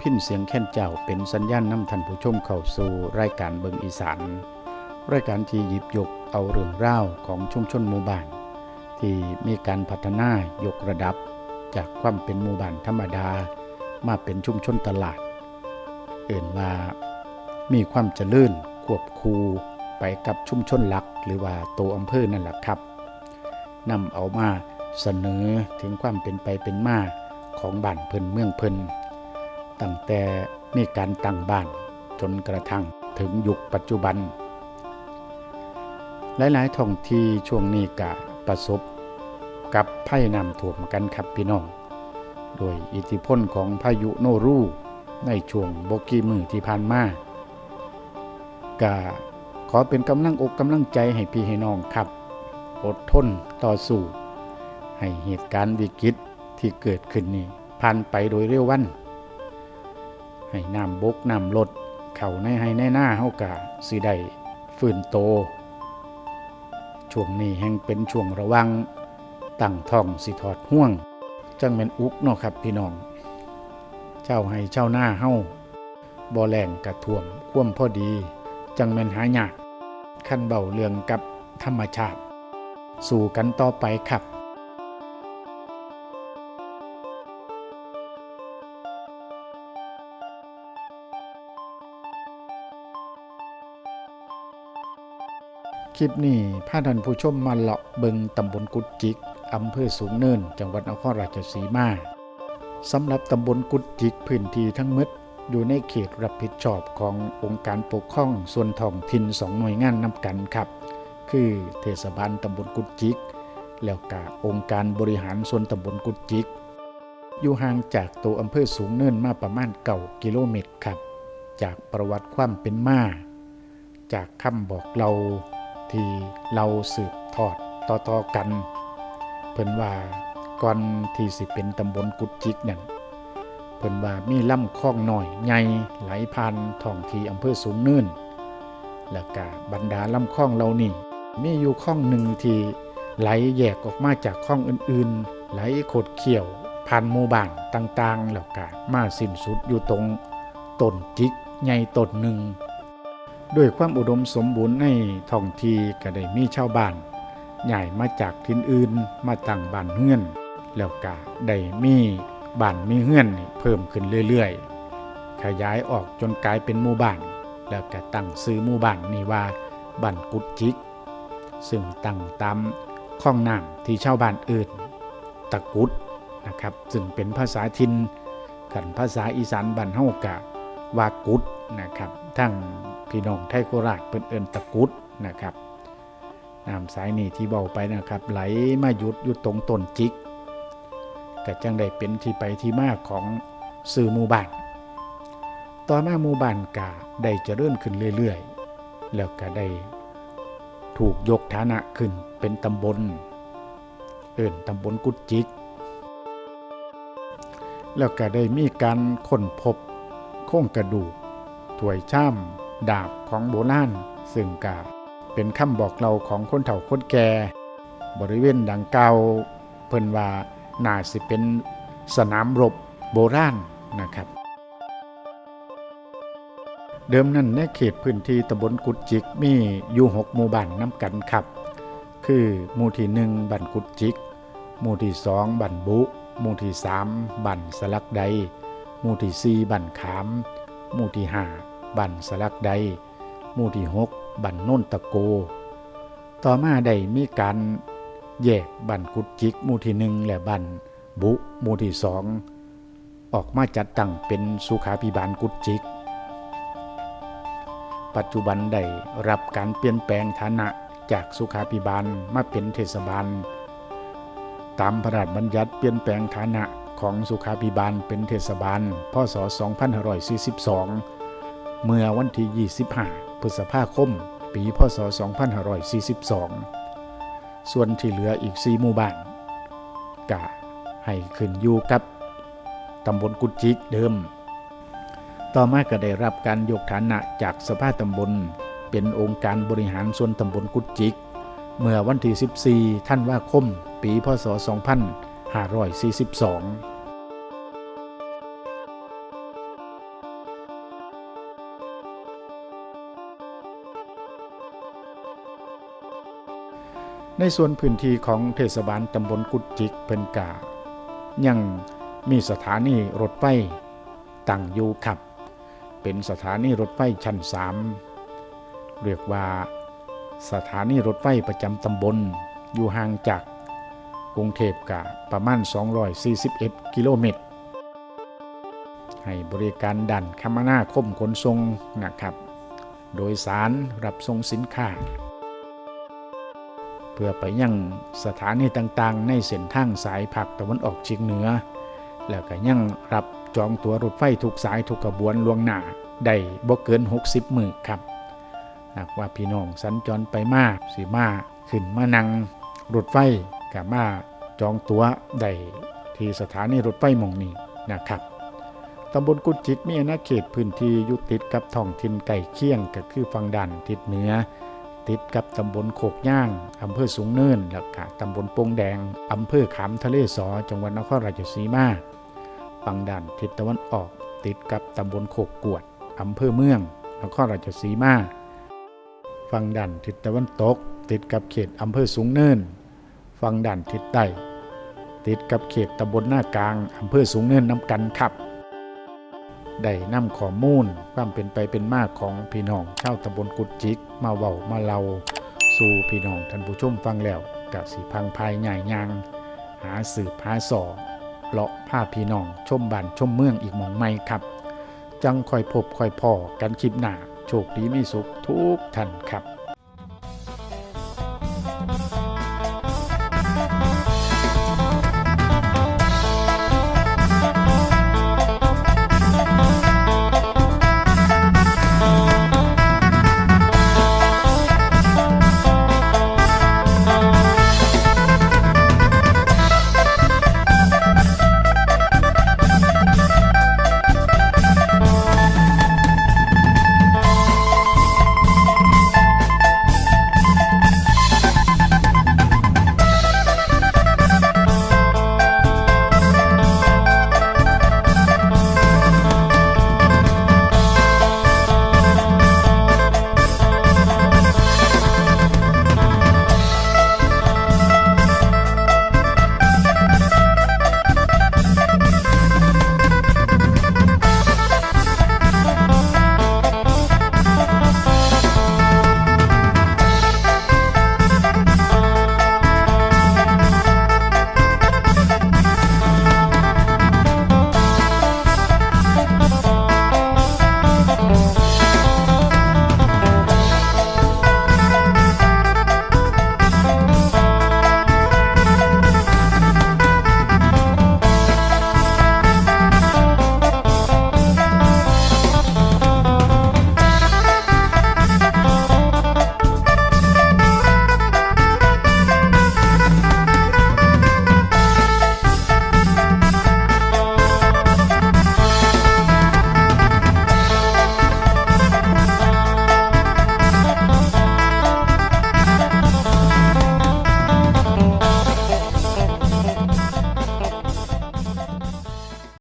พินเสียงแค่นเจ้าเป็นสัญญาณนำท่านผู้ชมเข้าสู่รายการเบิงอีสานรายการที่หยิบยกเอาเรื่องราวของชุมชนหมู่บ้าน ที่มีการพัฒนายกระดับ จากความเป็นหมู่บ้านธรรมดา มาเป็นชุมชนตลาด เอื่นว่ามีความเจริญควบคูไปกับชุมชนหลักหรือว่าโตวอำเภอนั่นแหละครับนำเอามาเสนอถึงความเป็นไปเป็นมาของบ้านเพิ่นเมืองเพิ่น ตั้งแต่มีการตั้งบ้านจนกระทั่งถึงยุคปัจจุบัน หลายๆท้องที่ช่วงนี้กะประสบกับภัยน้ำท่วมกันครับพี่น้อง โดยอิทธิพลของพายุโนรูในช่วงบกีมือที่ผ่านมากะขอเป็นกำลังอกกำลังใจให้พี่ให้น้องครับ อดทนต่อสู้ ให้เหตุการณ์วิกฤตที่เกิดขึ้นนี้ผ่านไปโดยเร็ววัน ให้น้ำบกน้ำลด เข่าในให้ในหน้าเฮากะสิได้ฟื้นโต ช่วงนี้แห่งเป็นช่วงระวัง ตั้งท้องสิถอดห่วง จังแม่นอุกเนาะครับพี่น้อง เจ้าให้เจ้าหน้าเฮาบ่แรงกระท่วมคว่ำพอดี จังแม่นหายากขั้นเบาเรื่องกับธรรมชาติ สู่กันต่อไปครับ คลิปนี้พาท่านผู้ชมมาเลาะเบิงตำบลกุดจิกอำเภอสูงเนิน จังหวัดนครราชสีมาสำหรับตำบลกุดจิกพื้นที่ทั้งหมดอยู่ในเขตรับผิดชอบขององค์การปกครองส่วนท้องถิ่นสองหน่วยงานนำกันครับ คือเทศบาลตำบลกุดจิก แล้วก็องค์การบริหารส่วนตำบลกุดจิก อยู่ห่างจากตัวอำเภอสูงเนินมาประมาณเก่ากิโลเมตรครับ จากประวัติความเป็นมา จากคำบอกเรา ที่เราสืบทอดต่อๆกัน เพิ่นว่าก่อนที่สิเป็นตำบลกุดจิกนั่นเพิ่นว่ามีลำคลองหน่อยใหญ่ไหลผ่านท้องที่อำเภอสูงเนินแล้วก็บรรดาลำคลองเหล่านี้มีอยู่คลองหนึ่งที่ไหลแยกออกมาจากคลองอื่นๆ ไหลโขดเขี่ยวผ่านหมู่บ้านต่างๆ แล้วก็มาสิ้นสุดอยู่ตรงต้นจิกใหญ่ต้นหนึ่ง ด้วยความอุดมสมบูรณ์ในท้องที่ก็ได้มีชาวบ้านใหญ่มาจากทินอื่นมาตั้งบ้านเฮือน แล้วก็ได้มีบ้านมีเฮือนเพิ่มขึ้นเรื่อยๆ ขยายออกจนกลายเป็นหมู่บ้าน แล้วก็ตั้งซื้อหมู่บ้านนี่ว่าบ้านกุดจิก ซึ่งตั้งตามข้องน้ำที่ชาวบ้านอื่นตะกุดนะครับ ซึ่งเป็นภาษาทินขันภาษาอีสานบ้านเฮากะว่ากุดนะครับ ทั้งพี่น้องไทยโคราชเป็นเอินตะกุดนะครับน้ำสายนี้ที่เบาไปนะครับ ไหลมาหยุดอยู่ตรงต้นจิกก็จังได้เป็นที่ไปที่มาของสื่อหมู่บ้านต่อมาหมู่บ้านกาได้เจริญขึ้นเรื่อยๆ แล้วก็ได้ถูกยกฐานะขึ้นเป็นตำบล เอิ่นตำบลกุดจิก แล้วก็ได้มีการค้นพบโครงกระดูก ถวยช่ำดาบของโบราณซึ่งกาเป็นคำบอกเราของคนเฒ่าคนแก่บริเวณดังเก่าเพิ่นว่าน่าสิเป็นสนามรบโบราณนะครับ เดิมนั้นในเขตพื้นที่ตำบลกุดจิกมีอยู่หกหมู่บ้านน้ำกันครับ คือหมู่ที่หนึ่งบ้านกุดจิก หมู่ที่สองบ้านบุ หมู่ที่สามบ้านสลักใด หมู่ที่สี่บ้านขาม หมู่ที่ห้า บ้านสลักใดหมู่ที่หกบ้านโน่นตะโก ต่อมาได้มีการแยกบ้านกุดจิกหมู่ที่หนึ่งและบ้านบุหมู่ที่สองออกมาจัดตั้งเป็นสุขาภิบาลกุดจิก ปัจจุบันได้รับการเปลี่ยนแปลงฐานะจากสุขาภิบาลมาเป็นเทศบาล ตามพระราชบัญญัติเปลี่ยนแปลงฐานะของสุขาภิบาลเป็นเทศบาล พศ 2542 เมื่อวันที่ 25 พฤษภาคม ปีพศ 2542 ส่วนที่เหลืออีก 4 หมู่บ้านกะให้ขึ้นอยู่กับตำบลกุจิกเดิม ต่อมาก็ได้รับการยกฐานะจากสภาตำบลเป็นองค์การบริหารส่วนตำบลกุจิก เมื่อวันที่ 14 ท่านว่าคม ปีพศ 2542 ในส่วนพื้นที่ของเทศบาลตำบลกุดจิกเป็นกายังมีสถานีรถไฟตั้งอยู่ครับ เป็นสถานีรถไฟชั้น3เรียกว่าสถานีรถไฟประจำตำบลอยู่ห่างจากกรุงเทพกะประมาณ 241 กิโลเมตร ให้บริการดันคมนาคมขนส่งนะครับ โดยสารรับส่งสินค้า พื่อไปยังสถานีต่างๆ ในเส้นทางสายภาคตะวันออกเฉียงเหนือ แล้วก็ยังรับจองตั๋วรถไฟทุกสายทุกกระบวนล่วงหน้าได้บ่เกิน 60 มือครับหากว่าพี่น้องสัญจรไปมาสิมาขึ้นมานั่งรถไฟกับมาจองตั๋วได้ที่สถานีรถไฟมองนี้นะครับตำบลกุจิกมีอาณาเขตพื้นที่อยู่ติดกับท้องถิ่นไก่เคียงก็คือฝั่งด้านทิศเหนือ ติดกับตำบลโคกย่างอำเภอสูงเนินแล้วก็ตำบลโปงแดงอำเภอขามทะเลสอจังหวัดนครราชสีมาฝั่งด้านทิศตะวันออก ติดกับตำบลโคกกวดอำเภอเมืองนครราชสีมาฝั่งด้านทิศตะวันตก ติดกับเขตอำเภอสูงเนินฝั่งด้านทิศใต้ติดกับเขตตำบลหน้ากลางอำเภอสูงเนินน้ำกันครับ ได้นำข้อมูลความเป็นไปเป็นมากของพี่น้องชาวตำบลกุดจิก มาเว้ามาเล่าสู่พี่น้องท่านผู้ชมฟังแล้วกะสีพังภายใหญ่ยางหาสืบหาสอเลาะผ้าพี่น้องชมบ้านชมเมืองอีกมองไม่ครับ จังคอยพบคอยพอกันคลิปหน้าโชคดีมีสุขทุกท่านครับ